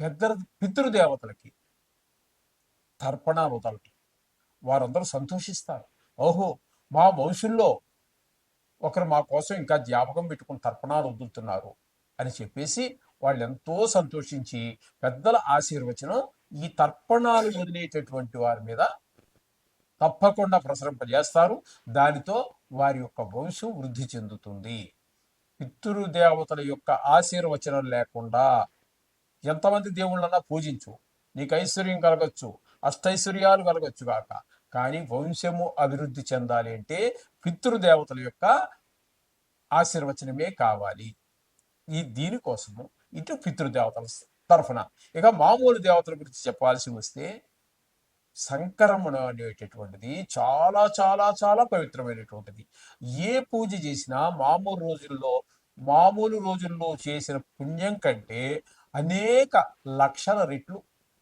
పెద్ద పితృదేవతలకి తర్పణాలు వదలటం వారందరూ సంతోషిస్తారు. ఓహో మా వంశంలో ఒకరు మా కోసం ఇంకా జ్ఞాపకం పెట్టుకుని తర్పణాలు వదులుతున్నారు అని చెప్పేసి వాళ్ళు ఎంతో సంతోషించి పెద్దల ఆశీర్వచనం ఈ తర్పణాలు వదిలేటటువంటి వారి మీద తప్పకుండా ప్రసరింపజేస్తారు. దానితో వారి యొక్క వంశం వృద్ధి చెందుతుంది. పితృదేవతల యొక్క ఆశీర్వచనం లేకుండా ఎంతమంది దేవుళ్ళన్నా పూజించు. నీకు ఐశ్వర్యం కలగచ్చు. అష్టైశ్వర్యాలు కలగచ్చు కాక కానీ వంశము అభివృద్ధి చెందాలి అంటే పితృదేవతల యొక్క ఆశీర్వచనమే కావాలి. ఈ దీనికోసము ఇటు పితృదేవతల తరఫున. ఇక మామూలు దేవతల గురించి చెప్పాల్సి వస్తే సంకరమణ అనేటటువంటిది చాలా చాలా చాలా పవిత్రమైనటువంటిది. ఏ పూజ చేసినా మామూలు రోజుల్లో మామూలు రోజుల్లో చేసిన పుణ్యం కంటే అనేక లక్షల రెట్లు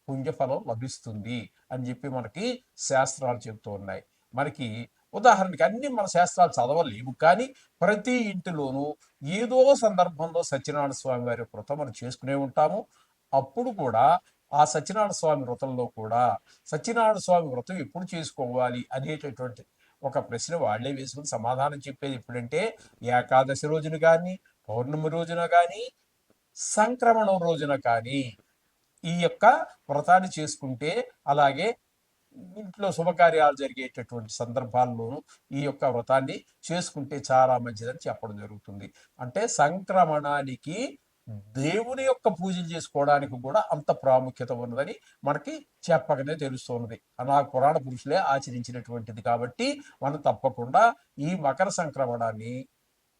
పుణ్యఫలం లభిస్తుంది అని చెప్పి మనకి శాస్త్రాలు చెబుతూ ఉన్నాయి. మనకి ఉదాహరణకి అన్ని మన శాస్త్రాలు చదవలేము కానీ ప్రతి ఇంటిలోనూ ఏదో సందర్భంలో సత్యనారాయణ స్వామి వారి వ్రతం మనం చేసుకునే ఉంటాము. అప్పుడు కూడా ఆ సత్యనారాయణ స్వామి వ్రతంలో కూడా సత్యనారాయణ స్వామి వ్రతం ఎప్పుడు చేసుకోవాలి అనేటటువంటి ఒక ప్రశ్న వాళ్ళే వేసుకుని సమాధానం చెప్పేది ఎప్పుడంటే ఏకాదశి రోజున కానీ పౌర్ణమి రోజున కానీ సంక్రమణం రోజున కానీ ఈ యొక్క వ్రతాన్ని చేసుకుంటే అలాగే ఇంట్లో శుభకార్యాలు జరిగేటటువంటి సందర్భాల్లోనూ ఈ యొక్క వ్రతాన్ని చేసుకుంటే చాలా మంచిదని చెప్పడం జరుగుతుంది. అంటే సంక్రమణానికి దేవుని యొక్క పూజలు చేసుకోవడానికి కూడా అంత ప్రాముఖ్యత ఉన్నదని మనకి చెప్పకనే తెలుస్తున్నది అలా పురాణ పురుషులే ఆచరించినటువంటిది కాబట్టి మనం తప్పకుండా ఈ మకర సంక్రమణాన్ని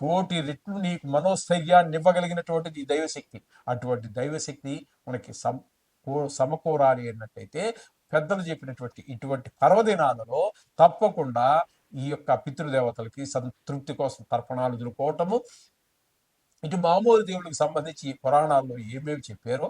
కోటి రెట్లు నీకు మనోస్థైర్యాన్ని ఇవ్వగలిగినటువంటిది దైవశక్తి. అటువంటి దైవశక్తి మనకి సమ సమకూరాలి అన్నట్టయితే పెద్దలు చెప్పినటువంటి ఇటువంటి పర్వదినాలలో తప్పకుండా ఈ యొక్క పితృదేవతలకి సంతృప్తి కోసం తర్పణాలు ఎదుర్కోవటము. ఇటు మామూలు దేవుడికి సంబంధించి పురాణాల్లో ఏమేమి చెప్పారో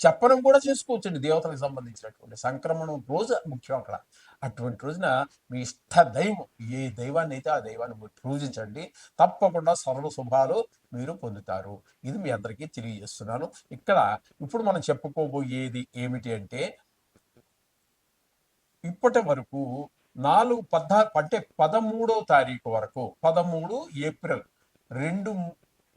చెప్పడం కూడా చేసుకోవచ్చండి దేవతలకు సంబంధించినటువంటి సంక్రమణం రోజు ముఖ్యం అక్కడ. అటువంటి రోజున మీ ఇష్ట దైవం ఏ దైవాన్ని అయితే ఆ దైవాన్ని మీరు పూజించండి తప్పకుండా సరళ శుభాలు మీరు పొందుతారు. ఇది మీ అందరికీ తెలియజేస్తున్నాను. ఇక్కడ ఇప్పుడు మనం చెప్పుకోబోయేది ఏమిటి అంటే ఇప్పటి వరకు నాలుగు పద్నా అంటే పదమూడో తారీఖు వరకు పదమూడు ఏప్రిల్ రెండు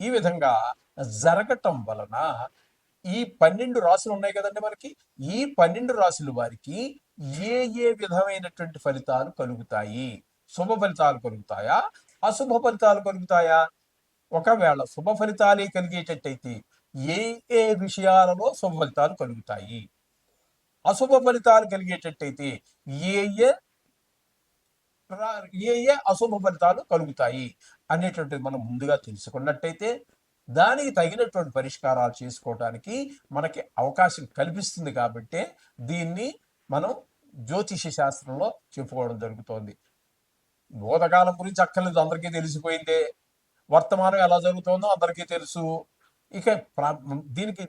ఈ విధంగా జరగటం వలన ఈ పన్నెండు రాసులు ఉన్నాయి కదండి మనకి. ఈ పన్నెండు రాసుల వారికి ఏ ఏ విధమైనటువంటి ఫలితాలు కలుగుతాయి? శుభ ఫలితాలు కలుగుతాయా? అశుభ ఫలితాలు కలుగుతాయా? ఒకవేళ శుభ ఫలితాలే కలిగేటట్టయితే ఏ ఏ విషయాలలో శుభ ఫలితాలు కలుగుతాయి? అశుభ ఫలితాలు కలిగేటట్టయితే ఏ ఏ ఏ ఏ అశుభ ఫలితాలు కలుగుతాయి? అనేటువంటిది మనం ముందుగా తెలుసుకున్నట్టయితే దానికి తగినటువంటి పరిష్కారాలు చేసుకోవడానికి మనకి అవకాశం కల్పిస్తుంది కాబట్టి దీన్ని మనం జ్యోతిష శాస్త్రంలో చెప్పుకోవడం జరుగుతోంది. భూతకాలం గురించి అక్కర్లేదు అందరికీ తెలిసిపోయిందే. వర్తమానం ఎలా జరుగుతుందో అందరికీ తెలుసు. ఇక ప్రా- దీనికి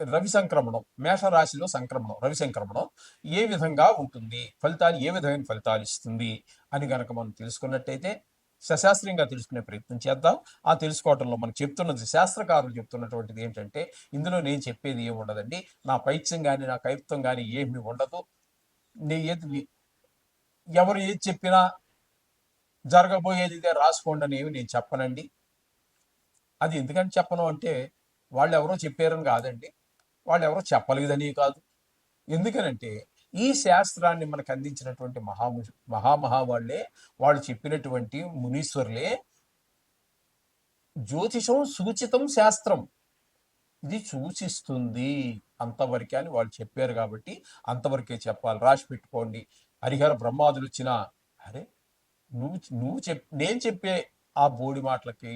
రవి సంక్రమణం మేష రాశిలో సంక్రమణం రవి సంక్రమణం ఏ విధంగా ఉంటుంది? ఫలితాలు ఏ విధమైన ఫలితాలు ఇస్తుంది? అని కనుక మనం తెలుసుకున్నట్టయితే సశాస్త్రీయంగా తెలుసుకునే ప్రయత్నం చేద్దాం. ఆ తెలుసుకోవడంలో మనకు చెప్తున్నది శాస్త్రకారులు చెప్తున్నటువంటిది ఏంటంటే ఇందులో నేను చెప్పేది ఏమి ఉండదండి. నా పైత్యం కానీ నా కైత్వం కానీ ఏమి ఉండదు. నే ఏది ఎవరు ఏది చెప్పినా జరగబోయేది రాసుకోండి అని ఏమి నేను చెప్పనండి. అది ఎందుకని చెప్పను అంటే వాళ్ళు ఎవరో చెప్పారని కాదండి. వాళ్ళు ఎవరో చెప్పలేదని కాదు. ఎందుకనంటే ఈ శాస్త్రాన్ని మనకు అందించినటువంటి మహా మహామహా వాళ్ళే వాళ్ళు చెప్పినటువంటి మునీశ్వర్లే జ్యోతిషం సూచితం శాస్త్రం. ఇది సూచిస్తుంది అంతవరకే అని వాళ్ళు చెప్పారు కాబట్టి అంతవరకే చెప్పాలి. రాసి పెట్టుకోండి. హరిహర బ్రహ్మాదులు వచ్చిన అరే నువ్వు నువ్వు చెప్ నేను చెప్పే ఆ బోడి మాటలకి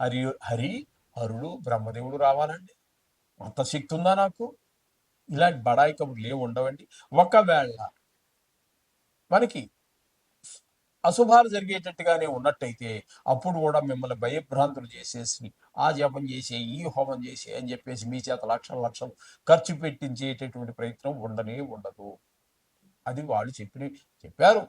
హరి హరి హరుడు బ్రహ్మదేవుడు రావాలండి. అంత శక్తి ఉందా నాకు? ఇలాంటి బడాయి కబుర్లు ఏమి ఉండవండి. ఒకవేళ మనకి అశుభాలు జరిగేటట్టుగానే ఉన్నట్టయితే అప్పుడు కూడా మిమ్మల్ని భయభ్రాంతులు చేసేసి ఆ జపం చేసే ఈ హోమం చేసే అని చెప్పేసి మీ చేత లక్షల లక్షలు ఖర్చు పెట్టించేటటువంటి ప్రయత్నం ఉండనే ఉండదు. అది వాళ్ళు చెప్పిన చెప్పారు.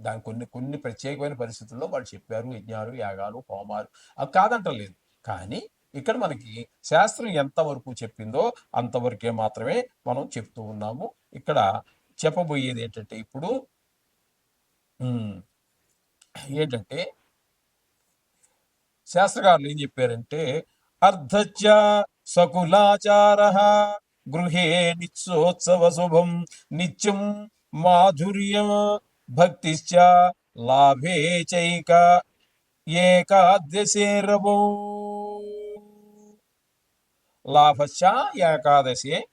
దాని కొన్ని కొన్ని ప్రత్యేకమైన పరిస్థితుల్లో వాళ్ళు చెప్పారు. యజ్ఞాలు యాగాలు హోమాలు. అవి కాదంటలేదు. కానీ ఇక్కడ మనకి శాస్త్రం ఎంతవరకు చెప్పిందో అంతవరకే మాత్రమే మనం చెప్తూ ఉన్నాము. ఇక్కడ చెప్పబోయేది ఏంటంటే ఇప్పుడు ఏంటంటే శాస్త్రకారులు ఏం చెప్పారంటే అర్ధచ సకులాచార గృహే నిత్యోత్సవ శుభం నిత్యం మాధుర్యం భక్తిశ్చ లాభే చైక ఏకాదశే రవౌ లాభశ్చ ఏకాదశే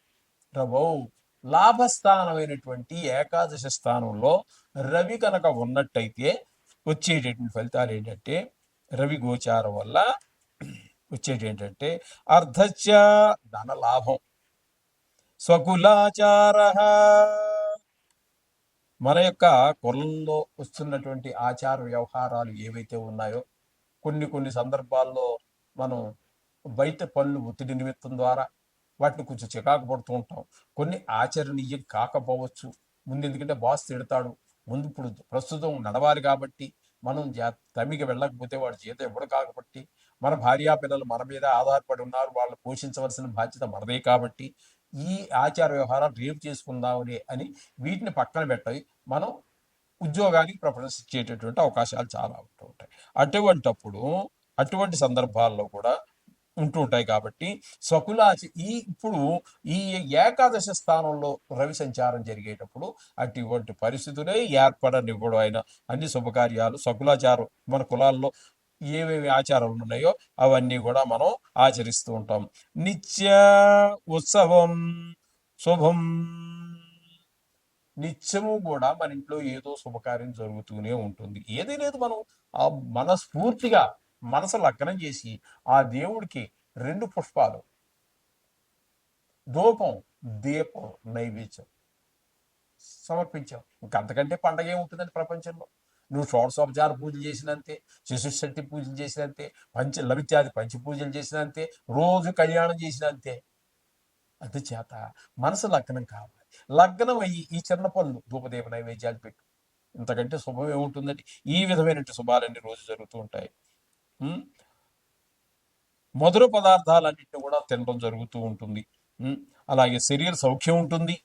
రవౌ లాభస్థానమైనటువంటి ఏకాదశి స్థానంలో రవి కనుక ఉన్నట్టయితే వచ్చేటటువంటి ఫలితాలు ఏంటంటే రవి గోచారం వల్ల వచ్చేటి ఏంటంటే అర్ధచ్చ ధన లాభం స్వకులాచార. మన యొక్క కులంలో వస్తున్నటువంటి ఆచార వ్యవహారాలు ఏవైతే ఉన్నాయో కొన్ని కొన్ని సందర్భాల్లో మనం బయట పనులు ఒత్తిడి నిమిత్తం ద్వారా వాటిని కొంచెం చికాకు పడుతూ ఉంటాం. కొన్ని ఆచరణీయం కాకపోవచ్చు. ముందు ఎందుకంటే బాస్ తిడతాడు. ముందు ఇప్పుడు ప్రస్తుతం నడవాలి కాబట్టి మనం జా తమికి వెళ్ళకపోతే వాడు జీతం ఇవ్వడు కాబట్టి మన భార్యా పిల్లలు మన మీద ఆధారపడి ఉన్నారు. వాళ్ళు పోషించవలసిన బాధ్యత మనదే కాబట్టి ఈ ఆచార వ్యవహారాలు రేపు చేసుకుందాంలే అని వీటిని పక్కన పెట్టి మనం ఉద్యోగానికి ప్రిఫరెన్స్ ఇచ్చేటటువంటి అవకాశాలు చాలా ఉంటూ ఉంటాయి. అటువంటప్పుడు అటువంటి సందర్భాల్లో కూడా ఉంటూ ఉంటాయి కాబట్టి స్వకులాచి ఈ ఇప్పుడు ఈ ఏకాదశ స్థానంలో రవి సంచారం జరిగేటప్పుడు అటువంటి పరిస్థితులే ఏర్పడనివ్వడం ఆయన అన్ని శుభకార్యాలు సకులాచారం మన కులాల్లో ఏవేవి ఆచారాలు ఉన్నాయో అవన్నీ కూడా మనం ఆచరిస్తూ ఉంటాం. నిత్య ఉత్సవం శుభం. నిత్యము కూడా మన ఇంట్లో ఏదో శుభకార్యం జరుగుతూనే ఉంటుంది. ఏది లేదు మనం ఆ మనస్ఫూర్తిగా మనసు లగ్నం చేసి ఆ దేవుడికి రెండు పుష్పాలు. ధూపం దీపం నైవేద్యం సమర్పించాం. ఇంకంతకంటే పండగ ఏముంటుందండి ప్రపంచంలో. నువ్వు షోడశోపచార పూజలు చేసినంతే శిశుశక్తి పూజలు చేసినంతే పంచ లభిత్యాది పంచ పూజలు చేసినంతే రోజు కళ్యాణం చేసినంతే. అందుచేత మనసు లగ్నం కావాలి. లగ్నం అయ్యి ఈ చిన్న పనులు ధూపదేవ నైవేద్యాలు పెట్టు. ఇంతకంటే శుభం ఏముంటుందండి? ఈ విధమైన శుభాలన్నీ రోజు జరుగుతూ ఉంటాయి. మధుర పదార్థాలన్నింటినీ కూడా తినడం జరుగుతూ ఉంటుంది. అలాగే శరీర సౌఖ్యం ఉంటుంది.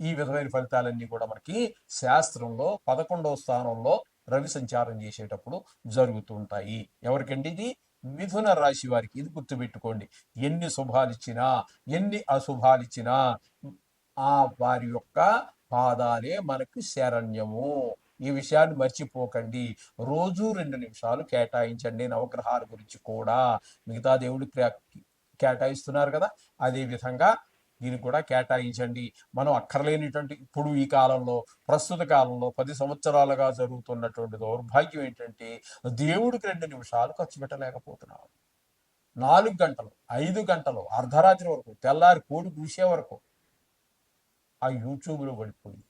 ఈ విధమైన ఫలితాలన్నీ కూడా మనకి శాస్త్రంలో పదకొండవ స్థానంలో రవి సంచారం చేసేటప్పుడు జరుగుతూ ఉంటాయి. ఎవరికండి ఇది? మిథున రాశి వారికి. ఇది గుర్తుపెట్టుకోండి. ఎన్ని శుభాలిచ్చినా ఎన్ని అశుభాలిచ్చినా ఆ వారి యొక్క పాదాలే మనకు శరణ్యము. ఈ విషయాన్ని మర్చిపోకండి. రోజు రెండు నిమిషాలు కేటాయించండి నవగ్రహాల గురించి కూడా. మిగతా దేవుడు కేటాయిస్తున్నారు కదా? అదే విధంగా దీన్ని కూడా కేటాయించండి. మనం అక్కర్లేనిటువంటి ఇప్పుడు ఈ కాలంలో ప్రస్తుత కాలంలో పది సంవత్సరాలుగా జరుగుతున్నటువంటి దౌర్భాగ్యం ఏంటంటే దేవుడికి రెండు నిమిషాలు ఖర్చు పెట్టలేకపోతున్నాం. నాలుగు గంటలు ఐదు గంటలు అర్ధరాత్రి వరకు తెల్లారి కోడి కూసే వరకు ఆ యూట్యూబ్లో పడిపోయింది.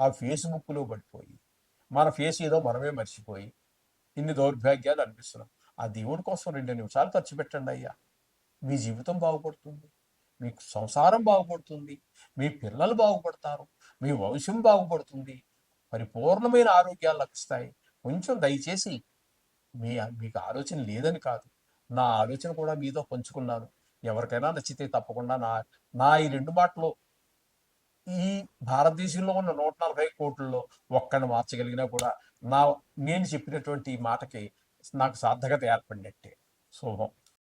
ఆ ఫేస్బుక్లో పడిపోయి మన ఫేస్ ఏదో మనమే మర్చిపోయి ఇన్ని దౌర్భాగ్యాలు అనిపిస్తున్నాం. ఆ దేవుడి కోసం రెండు నిమిషాలు ఖర్చు పెట్టండి అయ్యా. మీ జీవితం బాగుపడుతుంది మీకు సంసారం బాగుపడుతుంది మీ పిల్లలు బాగుపడతారు మీ వంశం బాగుపడుతుంది. పరిపూర్ణమైన ఆరోగ్యాలు లభిస్తాయి. కొంచెం దయచేసి మీ మీకు ఆలోచన లేదని కాదు. నా ఆలోచన కూడా మీతో పంచుకున్నాను. ఎవరికైనా నచ్చితే తప్పకుండా నా నా ఈ రెండు మాటలు ఈ భారతదేశంలో ఉన్న నూట నలభై కోట్లలో ఒక్కడిని మార్చగలిగినా కూడా నా నేను చెప్పినటువంటి ఈ మాటకి నాకు సార్థకత ఏర్పడినట్టే. శుభం